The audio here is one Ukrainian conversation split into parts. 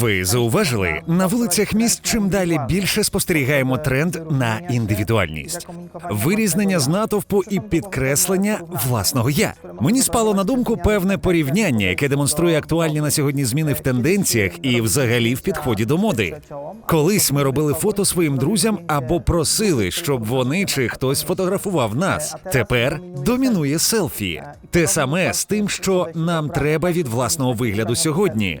Ви зауважили, на вулицях міст чим далі більше спостерігаємо тренд на індивідуальність, вирізнення з натовпу і підкреслення власного я. Мені спало на думку певне порівняння, яке демонструє актуальні на сьогодні зміни в тенденціях і взагалі в підході до моди. Колись ми робили фото своїм друзям або просили, щоб вони чи хтось фотографував нас. Тепер домінує селфі. Те саме з тим, що нам треба від власного вигляду сьогодні.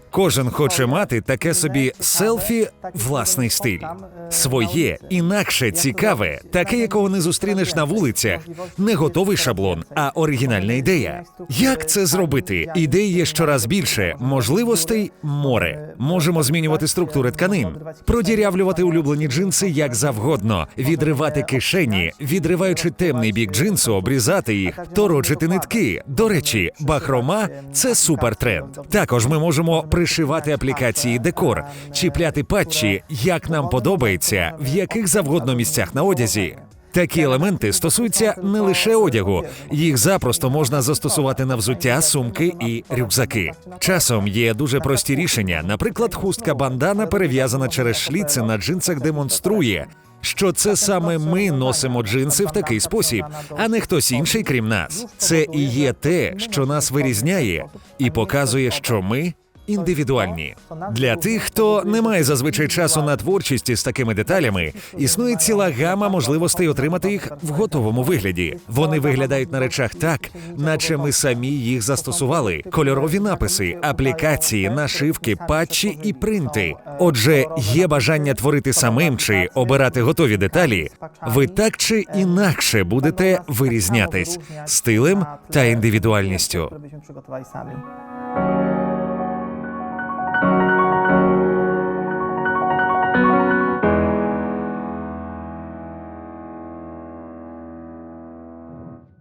Кожен хоче мати таке собі селфі, власний стиль, своє, інакше цікаве, таке, якого не зустрінеш на вулицях, не готовий шаблон, а оригінальна ідея. Як це зробити? Ідей є щораз більше, можливостей море. Можемо змінювати структури тканин, продірявлювати улюблені джинси як завгодно, відривати кишені, відриваючи темний бік джинсу, обрізати їх, торочити нитки. До речі, бахрома це супертренд. Також ми можемо пришивати аплікації декор, чіпляти патчі, як нам подобається, в яких завгодно місцях на одязі. Такі елементи стосуються не лише одягу, їх запросто можна застосувати на взуття, сумки і рюкзаки. Часом є дуже прості рішення. Наприклад, хустка бандана перев'язана через шліци на джинсах демонструє. Що це саме ми носимо джинси в такий спосіб, а не хтось інший, крім нас. Це і є те, що нас вирізняє, і показує, що ми індивідуальні. Для тих, хто не має зазвичай часу на творчість із такими деталями, існує ціла гама можливостей отримати їх в готовому вигляді. Вони виглядають на речах так, наче ми самі їх застосували. Кольорові написи, аплікації, нашивки, патчі і принти. Отже, є бажання творити самим чи обирати готові деталі. Ви так чи інакше будете вирізнятись стилем та індивідуальністю.